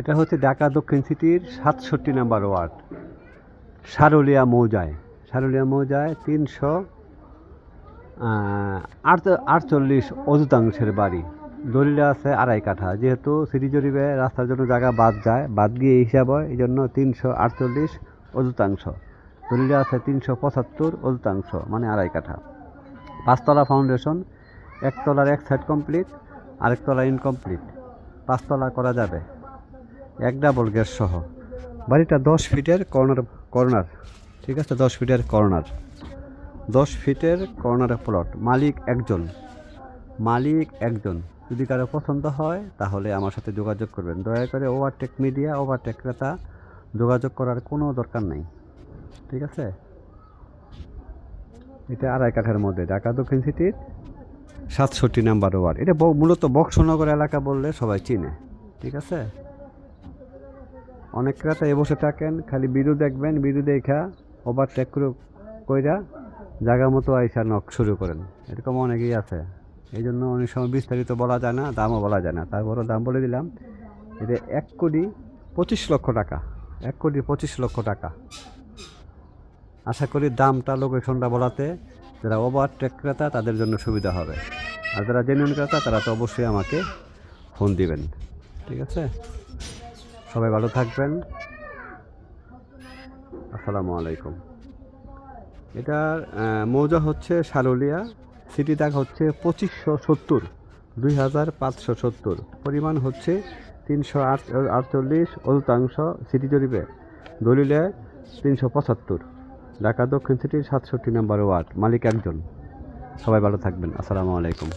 এটা হচ্ছে ঢাকা দক্ষিণ সিটির সাতষট্টি নাম্বার ওয়ার্ড। সারুলিয়া মৌজায়। সারুলিয়া মৌজায় তিনশো আটচল্লিশ অযুতাংশের বাড়ি। দলিলে আছে আড়াই কাঠা। যেহেতু সিটি জরিপে রাস্তার জন্য জায়গা বাদ যায়, বাদ গিয়ে হিসাব হয় এই জন্য তিনশো আটচল্লিশ অযুতাংশ। দলিলে আছে তিনশো পঁচাত্তর অযুতাংশ মানে আড়াই কাঠা। পাঁচতলা ফাউন্ডেশন, একতলার এক সাইড কমপ্লিট, আরেকতলা ইনকমপ্লিট। পাঁচতলা করা যাবে। এক ডাবল গ্যাস সহ। বাড়িটা দশ ফিটের কর্নার কর্নার ঠিক আছে? দশ ফিটের কর্নার দশ ফিটের কর্নার প্লট মালিক একজন। মালিক একজন। যদি কারও পছন্দ হয়, তাহলে আমার সাথে যোগাযোগ করবেন। দয়া করে ওভারটেক মিডিয়া ওভারটেক ক্রেতা, যোগাযোগ করার কোনো দরকার নেই। ঠিক আছে? এটা আড়াই কাঠার মধ্যে, ঢাকা দক্ষিণ সিটির সাতষট্টি নাম্বার ওয়ার্ড। এটা মূলত বক্সনগর এলাকা বললে সবাই চিনে। ঠিক আছে? অনেক এ বসে থাকেন, খালি বিরু দেখবেন, বিরু দেখা ওভারটেক কইরা জায়গা মতো আইসা নক শুরু করেন। এরকম অনেকেই আছে। এই জন্য অনেক সময় বিস্তারিত বলা যায় না, দামও বলা যায় না। তারপরও দাম বলে দিলাম, এটা এক কোটি পঁচিশ লক্ষ টাকা, এক কোটি পঁচিশ লক্ষ টাকা। আশা করি দামটা, লোকেশনটা বলাতে যারা ওভারটেক ক্রেতা, তাদের জন্য সুবিধা হবে। আর যারা জেনুইন ক্রেতা, তারা তো অবশ্যই আমাকে ফোন দিবেন। ঠিক আছে? সবাই ভালো থাকবেন। আসসালামু আলাইকুম। এটার মৌজা হচ্ছে সারুলিয়া সিটি দাগ হচ্ছে পঁচিশশো সত্তর, দুই হাজার পাঁচশো সত্তর। পরিমাণ হচ্ছে তিনশো আট, আটচল্লিশ অল্পাংশ সিটি জরিপে। দলিলে তিনশো পঁচাত্তর। ঢাকা দক্ষিণ সিটির সাতষট্টি নম্বর ওয়ার্ড, মালিক একজন। সবাই ভালো থাকবেন। আসসালামু আলাইকুম।